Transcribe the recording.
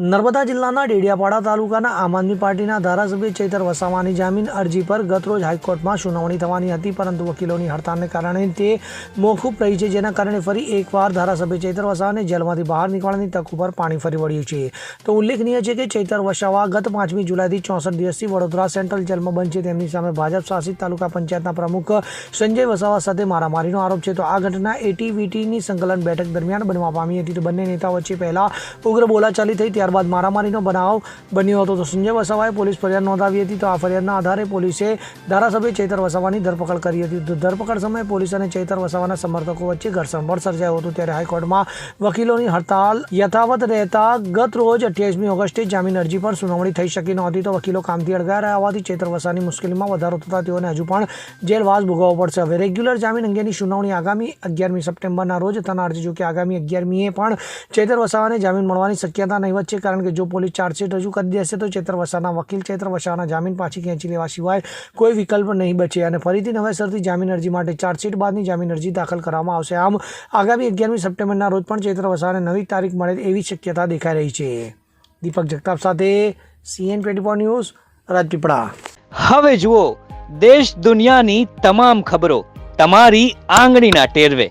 નર્મદા જિલ્લાના ડેડિયાપાડા તાલુકાના આમ આદમી પાર્ટીના ધારાસભ્ય ચૈતર વસાવાની જામીન અરજી પર ગતરોજ હાઈકોર્ટમાં સુનાવણી થવાની હતી, પરંતુ વકીલોની હડતાલને કારણે તે મોકૂફ રહી છે, જેના કારણે ફરી એકવાર ધારાસભ્ય ચૈતર વસાવાને જેલમાંથી બહાર નીકળવાની તક ઉપર પાણી ફરી વળ્યું છે. તો ઉલ્લેખનીય છે કે ચૈતર વસાવા ગત પાંચમી જુલાઈથી ચોસઠ દિવસથી વડોદરા સેન્ટ્રલ જેલમાં બંધ છે, તેમની સામે ભાજપ શાસિત તાલુકા પંચાયતના પ્રમુખ સંજય વસાવા સાથે મારામારીનો આરોપ છે. તો આ ઘટના એટીવીટીની સંકલન બેઠક દરમિયાન બનવા પામી હતી. તો બંને નેતા વચ્ચે પહેલા ઉગ્ર બોલાચાલી થઈ ત્યારબાદ મારામારીનો બનાવ બન્યો હતો. તો સંજય વસાવાએ પોલીસ ફરિયાદ નોંધાવી હતી. તો આ ફરિયાદના આધારે પોલીસે ધારાસભ્ય ચૈતર વસાવાની ધરપકડ કરી હતી. તો ધરપકડ સમયે પોલીસ અને ચૈતર વસાવાના સમર્થકો વચ્ચે ઘર્ષણ પણ સર્જાયું હતું. ત્યારે હાઈકોર્ટમાં વકીલોની હડતાલ યથાવત રહેતા ગત રોજ અઠ્યાવીસમી ઓગસ્ટે જામીન અરજી પર સુનાવણી થઈ શકી નહોતી. તો વકીલો કામથી અળગા રહ્યા હોવાથી ચૈતર વસાની મુશ્કેલીમાં વધારો થતા તેઓને હજુ પણ જેલવાસ ભોગવવો પડશે. હવે રેગ્યુલર જામીન અંગેની સુનાવણી આગામી અગિયારમી સપ્ટેમ્બરના રોજ થનાર છે. જોકે આગામી અગિયારમીએ પણ ચૈતર વસાવાને જામીન મળવાની શક્યતા નહીવત છે કારણ કે જો પોલીસ ચાર્જશીટ રજૂ કરી દેશે તો ચેતર વસાના વકીલ ચેતર વસાના જામીન પાછી ખેંચી લેવા સિવાય કોઈ વિકલ્પ નહીં બચે અને ફરીથી નવેસરથી જામીન અરજી માટે ચાર્જશીટ બાદની જામીન અરજી દાખલ કરવામાં આવશે. આમ, આગામી અગિયારમી સપ્ટેમ્બરના રોજ પણ ચેતર વસાને નવી તારીખ મળે એવી શક્યતા દેખાઈ રહી છે. દીપક જગતાપ સાથે CN twenty four news, Rajpipla. હવે જુઓ, દેશ દુનિયાની તમામ ખબરો, તમારી આંગળીના ટેરવે.